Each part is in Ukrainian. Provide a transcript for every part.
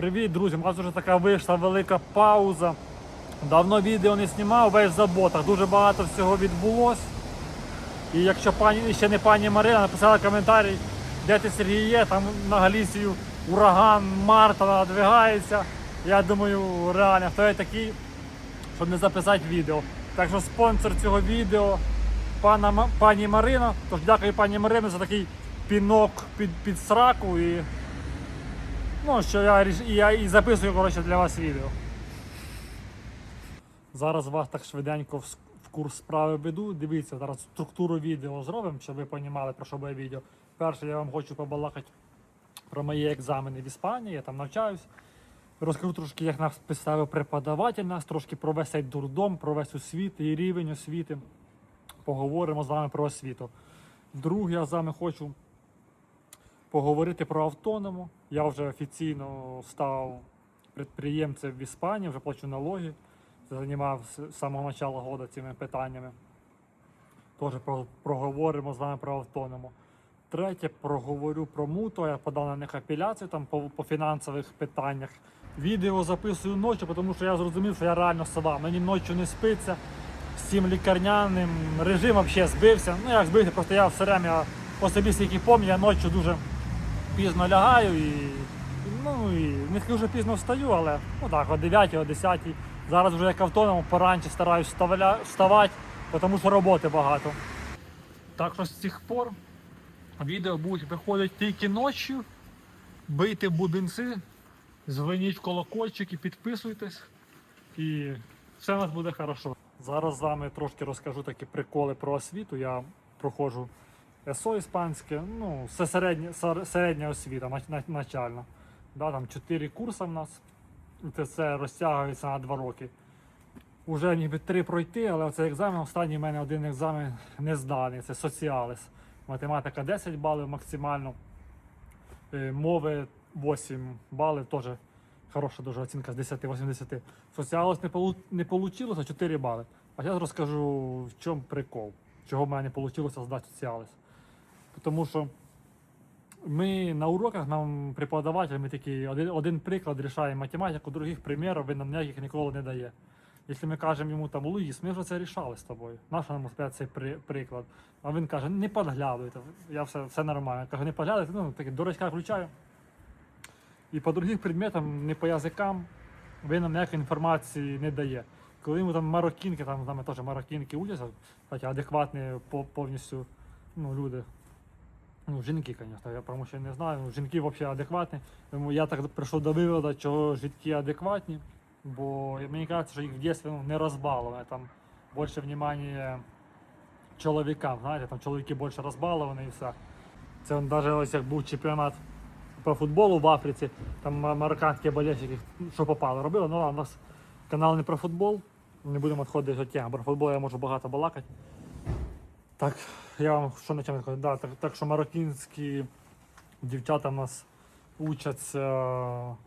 Привіт, друзі! У нас вже така вийшла велика пауза. Давно відео не знімав, весь в заботах. Дуже багато всього відбулось. І якщо пані ще не пані Марина написала коментарі, де ти Сергій є, там на Галісію ураган Марта надвигається. Я думаю, реально, хто я такий, щоб не записати відео. Так що спонсор цього відео пана, пані Марина. Тож дякую пані Марині за такий пінок під, під сраку. І, ну, що я, я і записую коротше, для вас відео. Зараз вас так швиденько в курс справи веду. Дивіться, зараз структуру відео зробимо, щоб ви розуміли, про що буде відео. Перше, я вам хочу побалакати про мої екзамени в Іспанії, я там навчаюсь. Розкажу трошки, як нас писав преподаватель, нас трошки про весь цей дурдом, про весь освіт і рівень освіти. Поговоримо з вами про освіту. Друге, я з вами хочу поговорити про автоному. Я вже офіційно став підприємцем в Іспанії, вже плачу налоги. Займався з самого початку року цими питаннями. Теж про- проговоримо з вами про автоному. Третє, проговорю про муто. Я подав на них апеляцію там по, по фінансових питаннях. Відео записую ночі, тому що я зрозумів, що я реально сова. Мені ночі не спиться. З цим лікарняним режим взагалі збився. Ну як збився, просто я все время по собі скільки пам'ятаю, я ночі дуже пізно лягаю і, ну, і не скажу, що пізно встаю, але ну так, о 9, о 10. Зараз вже як автоном поранче стараюсь вставати, тому що роботи багато. Так що з цих пор відео будуть виходити тільки ночі. Бийте бубенці, дзвоніть в колокольчик і підписуйтесь. І все у нас буде хорошо. Зараз з вами трошки розкажу такі приколи про освіту. Я проходжу ЕСО іспанське, ну, це середня, середня освіта, нач- нач- начальна. Да, там 4 курси в нас. Це, це розтягується на 2 роки. Уже ніби три пройти, але цей екзамен, останній в мене один екзамен не зданий, це соціаліс. Математика 10 балів максимально. Е, Мови 8 балів, теж хороша дуже оцінка з 10, 80. Соціаліс не вийшло, 4 бали. А зараз розкажу, в чому прикол, чого в мене не вийшло здати соціаліс. Тому що ми на уроках нам преподаватель, ми такі один, один приклад рішаємо математику, других примірів він нам ніяких ніколи не дає. Якщо ми кажемо йому там Луїс, ми вже це рішали з тобою. Нащо нам сказати цей при, приклад? А він каже, не подглядуйте, я все, все нормально. Я кажу, не подглядуйте, ну такі дурачка включаю. І по других предметам, не по язикам, він нам ніякої інформації не дає. Коли йому там мароккінки, там з нами теж мароккінки учаться, такі адекватні повністю ну, люди. Ну, жінки, звісно, я про мужчин не знаю. Ну, Жінки взагалі адекватні. Тому я так прийшов до виводу, чого жінки адекватні, бо мені кажеться, що їх в дитинстві ну, не розбалували. Там більше внимання чоловікам, знаєте, там чоловіки більше розбаловані і все. Це навіть ось як був чемпіонат по футболу в Африці, там ма- марокканські болельщики, що попало, робили. Ну ладно, у нас канал не про футбол. Не будемо відходити від теми. Про футбол я можу багато балакати. Так, я вам що на чому? Да, так, так що мароккінські дівчата в нас учаться,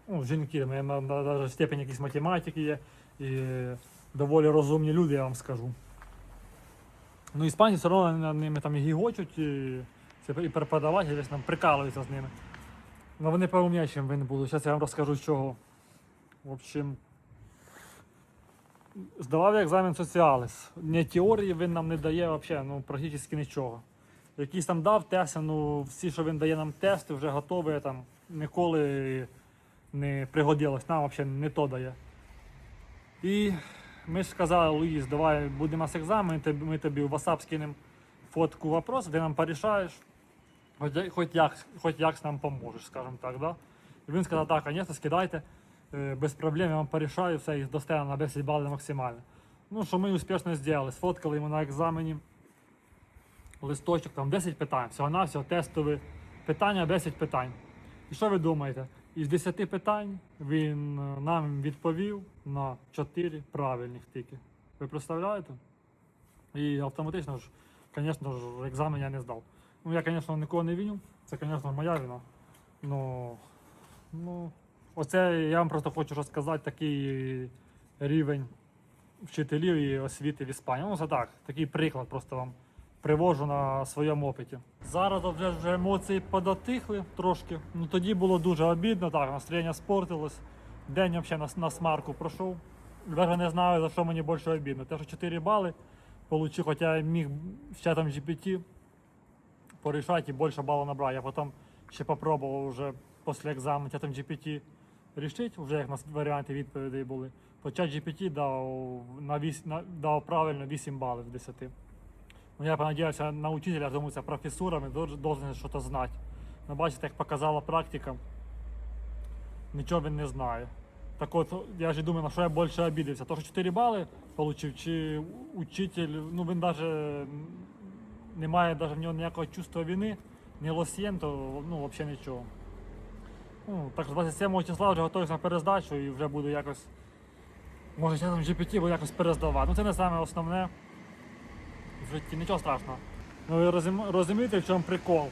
ну, жінки, навіть степень якісь математики є, і доволі розумні люди, я вам скажу. Ну, іспанці все одно над ними там і гігочуть, і, і весь нам прикалується з ними. Ну вони поумнішим вони будуть. Зараз я вам розкажу з чого. В общем, здавав екзамен соціаліс. Не теорії він нам не дає взагалі, ну, практично нічого. Якийсь там дав тести, ну всі, що він дає нам тести, вже готові, там ніколи не пригодилось. Нам взагалі не то дає. І ми ж сказали, Луїс, давай буде у екзамен, ми тобі в WhatsApp скинемо фотку вопрос, ти нам порішаєш, хоч, як, хоч як нам поможеш, скажімо так. Да? І він сказав, так, звісно, скидайте, без проблем я вам порішаю, все, і достигне на 10 балів максимально. Ну, що ми успішно зробили, сфоткали йому на екзамені листочок, там 10 питань, всього-навсього тестові питання, 10 питань. І що ви думаєте? Із 10 питань він е, нам відповів на 4 правильних тільки. Ви представляєте? І автоматично ж, звісно ж, екзамен я не здав. Ну, я, звісно, нікого не виню, це, звісно, моя вина. Ну, ну, оце я вам просто хочу розказати такий рівень вчителів і освіти в Іспанії. Ну, це так, такий приклад просто вам привожу на своєму опиті. Зараз вже, вже емоції подотихли трошки. Ну тоді було дуже обідно, так, настроєння спортилось. День взагалі на, на смарку пройшов. Вже не знаю, за що мені більше обідно. Те, що 4 бали получив, хоча я міг з чатом GPT порішати і більше балів набрати. Я потім ще попробував вже після екзамену чатом GPT рішити, вже як у нас варіанти відповідей були. То чат GPT дав, на 8, на, дав правильно 8 балів з 10. Ну, я понадіявся на учителя, думаю, це професурами должен щось знати. Ну, бачите, як показала практика, нічого він не знає. Так от, я ж думаю, на що я більше обідався. То, що 4 бали отримав, чи учитель, ну він навіть не має навіть в нього ніякого чувства вини, ні лосьєнто, ну взагалі нічого. Ну, так що 27 числа вже готуюся на перездачу і вже буду якось. Може часом GPT буду якось перездавати. Ну це не саме основне в житті, нічого страшного. Ну ви розум- розумієте, в чому прикол?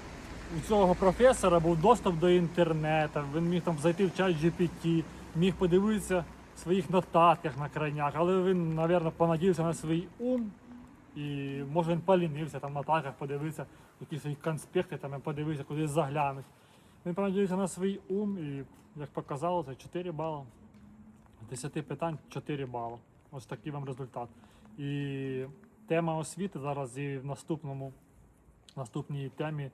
У цього професора був доступ до інтернету, він міг там зайти в чат GPT, міг подивитися в своїх нотатках на крайняк, але він, мабуть, понадіявся на свій ум і може він полінився там в нотатках, подивитися, якісь свої конспекти, там і кудись заглянути. Він понадіявся на свій ум і, як показало, це 4 бали. З 10 питань 4 бали. Ось такий вам результат. І тема освіти зараз і в наступному, наступній темі.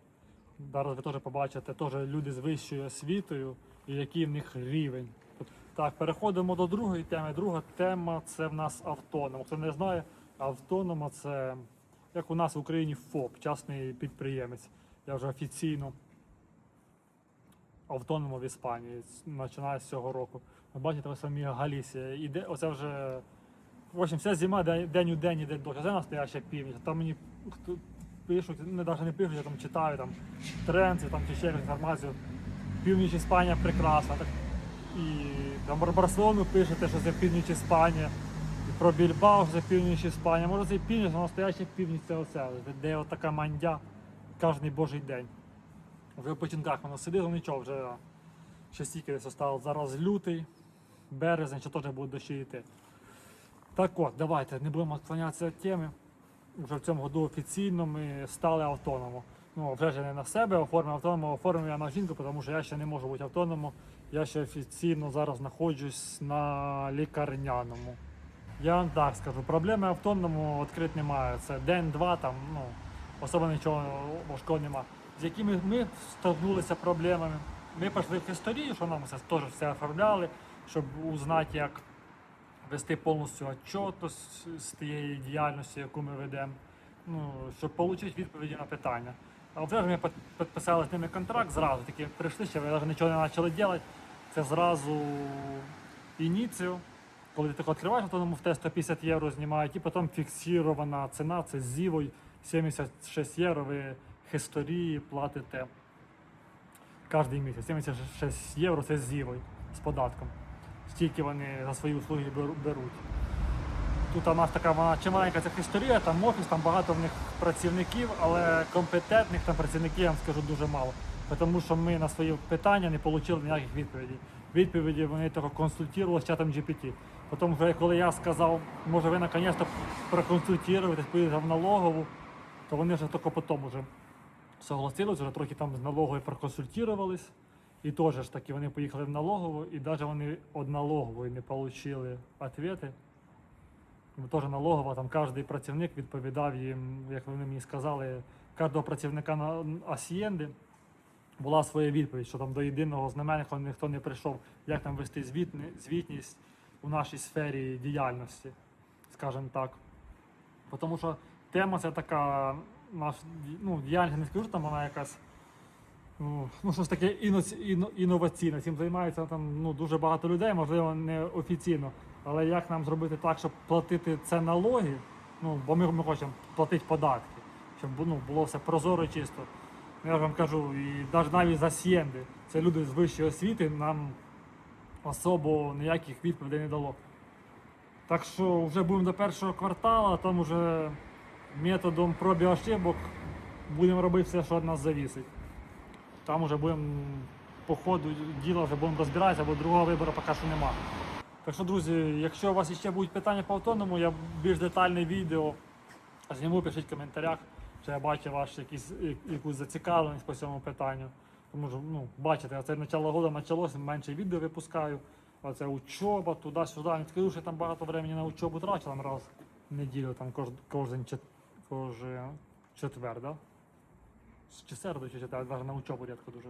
Зараз ви теж побачите теж люди з вищою освітою і який в них рівень. Так, переходимо до другої теми. Друга тема це в нас автоном. Хто не знає, автонома це як у нас в Україні ФОП, частний підприємець. Я вже офіційно автономо в Іспанії, починаю з цього року. Ви бачите, ось самі Галісія. Іде, оце вже в общем, вся зима день, у день іде дощ. Це настояща північ. Там мені пишуть, не навіть не пишуть, я там читаю там тренди там, чи ще інформацію. Північ Іспанія прекрасна. Так, і там Барселону пишете, що це північ Іспанія. І про Більбао, що це північ Іспанія. Може це північ, а настояща північ це оце, де от така мандя кожен божий день. Вже в починках воно ну нічого, вже ще стільки десь осталось. Зараз лютий, березень, що теж буде дощі йти. Так от, давайте не будемо відклонятися від теми. Вже в цьому году офіційно ми стали автономом. Ну, вже ж не на себе оформив автономом, оформив я на жінку, тому що я ще не можу бути автономом. Я ще офіційно зараз знаходжусь на лікарняному. Я вам так скажу, проблеми автоному відкрити немає. Це день-два, там, ну, особо нічого важкого немає. З якими ми столкнулися проблемами. Ми пішли в історію, що нам це теж все оформляли, щоб узнати, як вести повністю отчетність з тієї діяльності, яку ми ведемо, ну, щоб отримати відповіді на питання. А вже ж ми підписали з ними контракт зразу, такі прийшли, ще ви навіть нічого не почали робити. Це зразу ініцію. Коли ти відкриваєш, автоному в те 150 євро знімають, і потім фіксована ціна, це з зівою 76 євро, ви хисторії платите кожен місяць. 76 євро це з з податком. Стільки вони за свої услуги беруть. Тут у нас така вона чималенька ця історія, там офіс, там багато в них працівників, але компетентних там працівників, я вам скажу, дуже мало. Тому що ми на свої питання не отримали ніяких відповідей. Відповіді вони тільки консультували з чатом GPT. Потім, вже коли я сказав, може ви наконець-то проконсультуєтесь, поїдете в налогову, то вони вже тільки потім вже согласились, вже трохи там з налоговою проконсультувались. І теж ж таки вони поїхали в налогову, і навіть вони від налогової не отримали відповіді. Ну, Теж налогова, там кожен працівник відповідав їм, як вони мені сказали, кожного працівника на Асієнди була своя відповідь, що там до єдиного знаменника ніхто не прийшов, як там вести звітність у нашій сфері діяльності, скажімо так. Тому що тема це така, наш, ну, діяльність не скажу, що там вона якась. Ну, ну, щось таке іно- іно- інноваційне. Цим займається там ну, дуже багато людей, можливо, не офіційно. Але як нам зробити так, щоб платити це налоги? Ну, бо ми, ми хочемо платити податки, щоб ну, було все прозоро і чисто. Я ж вам кажу, і навіть за сієнди, це люди з вищої освіти, нам особо ніяких відповідей не дало. Так що вже будемо до першого кварталу, а там вже методом проб і ошибок будемо робити все, що від нас завісить. Там вже будемо по ходу діла вже будемо розбиратися, бо другого вибору поки що нема. Так що, друзі, якщо у вас ще будуть питання по автоному, я більш детальне відео зніму, пишіть в коментарях. що я бачу ваш якісь, якусь зацікавленість по цьому питанню. Тому що, ну, бачите, це начало року почалося, менше відео випускаю. Оце учоба, туди-сюди. Не скажу, що я там багато времени на учобу трачу, там раз в неділю, там кож, кожен, кожен четвер, да? Чи середу, чи четвер, навіть на учобу рідко дуже.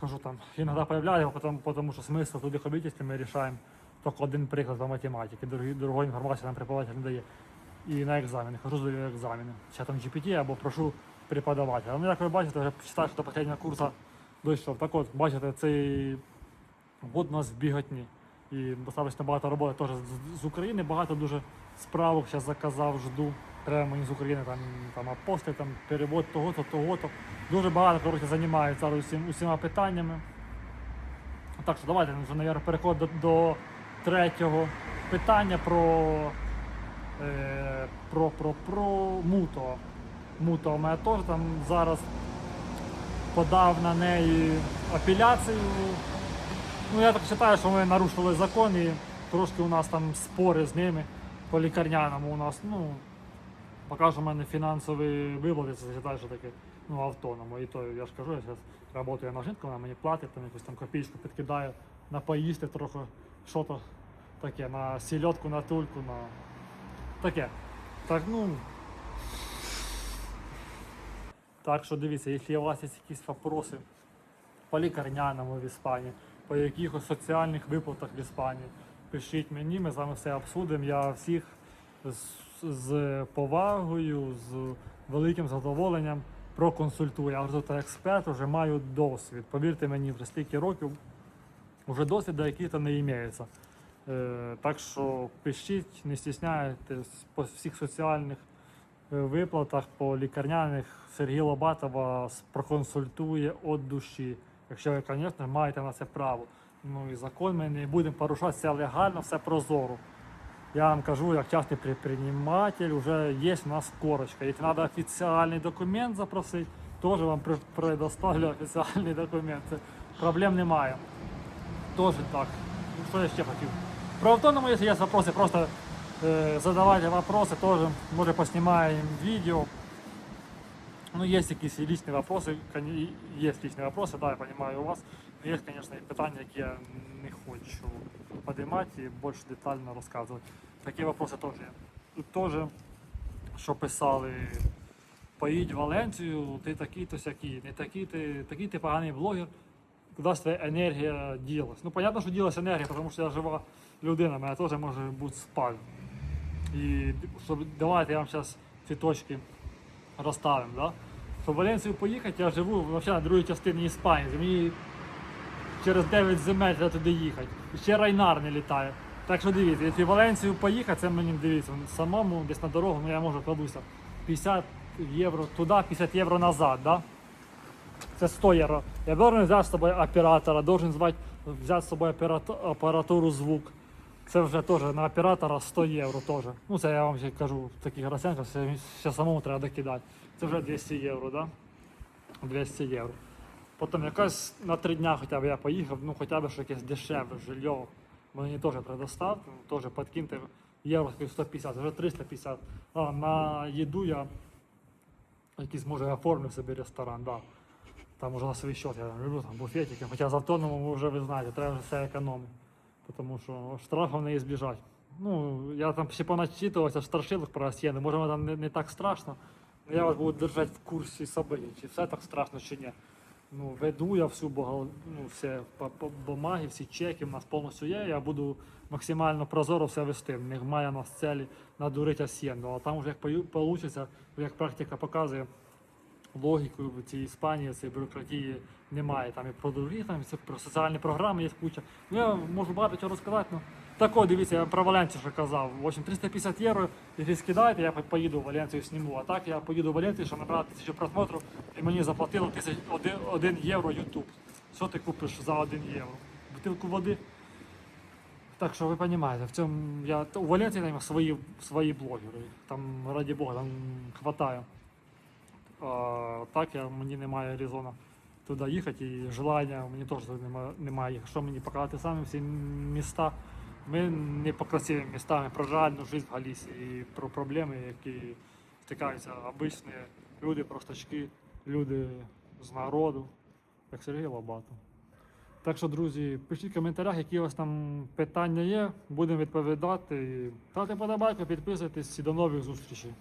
Хожу там. Іноді появляю, тому що смисл туди ходити, якщо ми рішаємо тільки один приклад по математиці, другої, інформації нам преподаватель не дає. І на екзамени, хожу здаю екзамени. Ще там GPT або прошу преподавателя. Ну, як ви бачите, вже читаю, що до останнього курсу дійшов. Так от, бачите, цей год у нас в біготні. І достатньо багато роботи теж з, України, багато дуже справок зараз заказав, жду. Треба мені з України там, там апости, там перевод того-то, того-то. Дуже багато коротше, займаюся усім, усіма питаннями. Так що давайте вже, переходимо до, до третього питання про, е, про, про, про муто. Муто у мене теж там зараз подав на неї апеляцію. Ну, я так вважаю, що ми нарушили закон і трошки у нас там спори з ними по лікарняному у нас, ну, поки що в мене фінансові виплати, це вважаю, що таке ну, автономо. І то я ж кажу, я зараз працюю на жінку, вона мені платить, там якусь там копійку підкидає на поїсти трохи, що то таке, на сільотку, на тульку, на таке. Так, ну. Так що дивіться, якщо у вас є якісь вопроси по лікарняному в Іспанії, по якихось соціальних виплатах в Іспанії, пишіть мені, ми з вами все обсудимо. Я всіх з, з повагою, з великим задоволенням проконсультую. Я вже тут експерт, вже маю досвід. Повірте мені, вже стільки років вже досвід, який то не імеється. Е, так що пишіть, не стісняйтесь по всіх соціальних е, виплатах, по лікарняних Сергій Лобатов вас проконсультує від душі. Якщо ви, звісно, маєте на це право. Ну і закон ми не будемо порушати, все легально, все прозоро. Я вам кажу, як частний предприниматель, уже є у нас корочка. Якщо треба офіційний документ запросити, теж вам при- предоставлю офіційний документ. Це Проблем немає. Тоже так. Ну, Що я ще хотів? Про автоному, якщо є вопросы, просто э, задавайте вопросы, тоже, может, поснимаем видео. Ну, есть якісь і личные вопросы, коні- есть личные вопросы, да, я понимаю у вас. Но есть, конечно, і питання, які я не хочу поднимать і більш детально розказувати. Такі вопроси теж є. Тут теж, що писали, поїдь в Валенцію, ти такий, то сякий, не такий ти, такий ти поганий блогер. Куди ж твоя енергія ділась? Ну, понятно, що ділась енергія, тому що я жива людина, мене теж може бути спаль. І щоб давайте я вам зараз ці точки розставимо. Да? В Валенцію поїхати, я живу взагалі на другій частині Іспанії. Мені через 9 земель треба туди їхати. І ще Райнар не літає. Так що дивіться, якщо в Валенцію поїхати, це мені дивіться, самому десь на дорогу, ну я можу кладуся 50 євро туди, 50 євро назад. Да? Це 100 євро. Я должен взяти з собою оператора, должен взяти з собою апарат- апаратуру звук. Це вже теж на оператора 100 євро теж. Ну це я вам ще кажу в таких розцінках, ще самому треба докидати. Це вже 200 євро, да? 200 євро. Потім якось на три дня хоча б я поїхав, ну хоча б що якесь дешеве жилье. Мені теж предоставте, ну, теж подкиньте євро 150, вже 350. А, на їду я якийсь може оформлю собі ресторан, да. Там уже на свій счет, я люблю там буфетики, хоча з автономом ви вже ви знаєте, треба вже все економити. Тому що штрафів не збіжать. Ну, я там ще поначитувався страшилок про Асьєни, може воно там не, не так страшно, але я вас буду держати в курсі событий, чи все так страшно, чи ні. Ну, веду я всю бухгал... ну, все по, бумаги, всі чеки в нас повністю є. Я буду максимально прозоро все вести. Не має нас цілі надурити Асьєнду. А там вже як вийде, як практика показує, логіку цій Іспанії, цієї бюрократії немає. Там і про другі, там і про соціальні програми є куча. Ну, я можу багато чого розказати. Ну, так от, дивіться, я про Валенцію ще казав. В общем, 350 євро, якщо скидаєте, я поїду в Валенцію зніму. А так я поїду в Валенцію, щоб набрати тисячу просмотрів, і мені заплатило 1 євро YouTube. Що ти купиш за 1 євро? Бутилку води. Так що ви розумієте, в цьому я у Валенції там свої, свої блогери. Там, раді Бога, там хватає. Так я, мені немає резона туди їхати і желання мені теж немає. Якщо мені показати самі всі міста, ми не по красивим містам, про реальну життя в Галісі і про проблеми, які стикаються обичні люди простачки, люди з народу, як Сергій Лобато. Так що, друзі, пишіть в коментарях, які у вас там питання є, будемо відповідати. Ставте подобайку, підписуйтесь і до нових зустрічей.